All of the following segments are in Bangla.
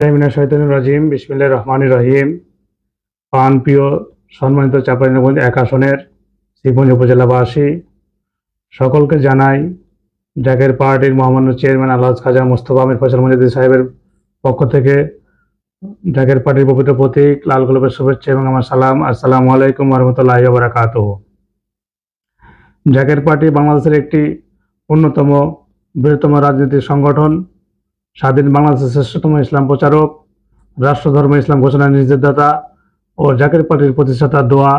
রাজিম, বিসমিল্লাহ রহমান রহিম। পান প্রিয়, সম্মানিত চাপাইনগঞ্জ এক আসনের শ্রীগঞ্জ উপজেলাবাসী, সকলকে জানাই জাকের পার্টির মহামান্য চেয়ারম্যান আল্লাহ খাজা মোস্তফা আমির ফয়সাল মজিদ সাহেবের পক্ষ থেকে জাকের পার্টির পবিত্র প্রতীক, লাল গোলাপের শুভেচ্ছা এবং আমার সালাম। আসসালামু আলাইকুম রহমতুল্লাহ বারাকাত জাকের পার্টি বাংলাদেশের একটি অন্যতম বৃহত্তম রাজনৈতিক সংগঠন। স্বাধীন বাংলাদেশের শ্রেষ্ঠতম ইসলাম প্রচারক, রাষ্ট্রধর্ম, ইসলাম ঘোষণা নির্দেশদাতা ও জাকের পার্টির প্রতিষ্ঠাতা দোয়া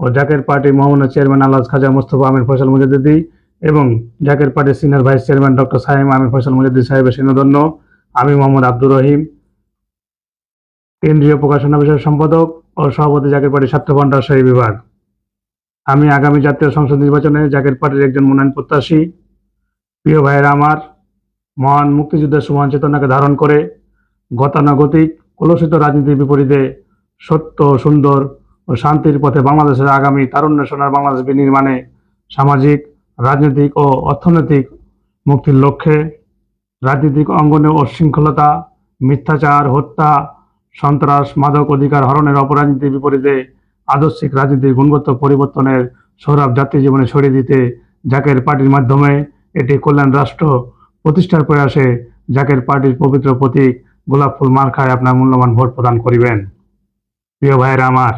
ও জাকের পার্টি মহামান্য চেয়ারম্যান আল্লাহ খাজা মোস্তফা আমির ফয়সাল মুজাদ্দিদি এবং জাকের পার্টির সিনিয়র ভাইস চেয়ারম্যান ডক্টর সাহেম আমির ফয়সাল মুজাদ্দিদ সাহেবের সিনদন্য আমি মোহাম্মদ আব্দুর রহিম, কেন্দ্রীয় প্রকাশনা বিষয়ক সম্পাদক ও সভাপতি জাকের পার্টির ছাত্র ভান্ডার শাহী বিভাগ। আমি আগামী জাতীয় সংসদ নির্বাচনে জাকের পার্টির একজন মনোনয়ন প্রত্যাশী, প্রিয় ভাইয়েরা আমার মহান মুক্তিযুদ্ধের সমান চেতনাকে ধারণ করে গতানুগতিক, কলুষিত রাজনীতির বিপরীতে সত্য, সুন্দর ও শান্তির পথে বাংলাদেশের আগামী তারুণ্য সোনার বাংলাদেশ বিনির্মাণে সামাজিক, রাজনৈতিক ও অর্থনৈতিক মুক্তির লক্ষ্যে রাজনৈতিক অঙ্গনে অশৃঙ্খলতা, মিথ্যাচার, হত্যা, সন্ত্রাস, মাদক অধিকার হরণের অপরাজনীতির বিপরীতে আদর্শিক রাজনীতির গুণগত পরিবর্তনের সৌরভ জাতীয় জীবনে ছড়িয়ে দিতে জাকের পার্টির মাধ্যমে এটি কল্যাণ রাষ্ট্র প্রতিষ্ঠার প্রয়াসে জাকের পার্টির পবিত্র প্রতীক গোলাপ ফুল মার্কায় আপনার মূল্যবান ভোট প্রদান করিবেন। প্রিয় ভাইয়েরা আমার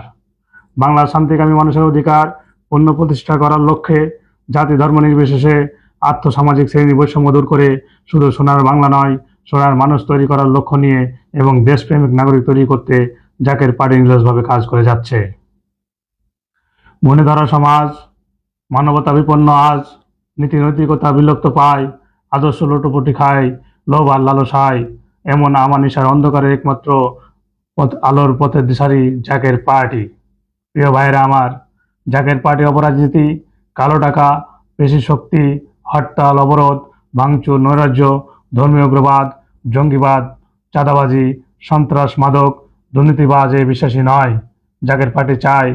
বাংলার শান্তিকামী মানুষের অধিকার পণ্য প্রতিষ্ঠা করার লক্ষ্যে জাতি ধর্ম নির্বিশেষে আর্থসামাজিক শ্রেণি বৈষম্য দূর করে শুধু সোনার বাংলা নয়, সোনার মানুষ তৈরি করার লক্ষ্য নিয়ে এবং দেশপ্রেমিক নাগরিক তৈরি করতে জাকের পার্টি নিরসভাবে কাজ করে যাচ্ছে। মনে ধরা সমাজ, মানবতা বিপন্ন আজ, নীতি নৈতিকতা বিলুপ্ত পায় আদর্শ লুটোপুটি খায়, লোভ আর লালসায় এমন আমানিসার অন্ধকারে একমাত্র পথ, আলোর পথের দিশারি জাকের পার্টি প্রিয় ভাইয়েরা আমার, জাকের পার্টি অপরাজনীতি কালো টাকা পেশি শক্তি, হরতাল, অবরোধ, ভাঙচুর, নৈরাজ্য, ধর্মীয় উগ্রবাদ জঙ্গিবাদ, চাঁদাবাজি, সন্ত্রাস, মাদক, দুর্নীতিবাজ এ বিশ্বাসী নয়। জাকের পার্টি চায়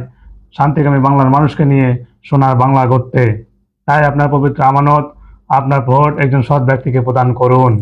শান্তিকামী বাংলার মানুষকে নিয়ে সোনার বাংলা গড়তে। তাই আপনার পবিত্র আমানত আপনার ভোট একজন সৎ ব্যক্তিকে প্রদান করুন।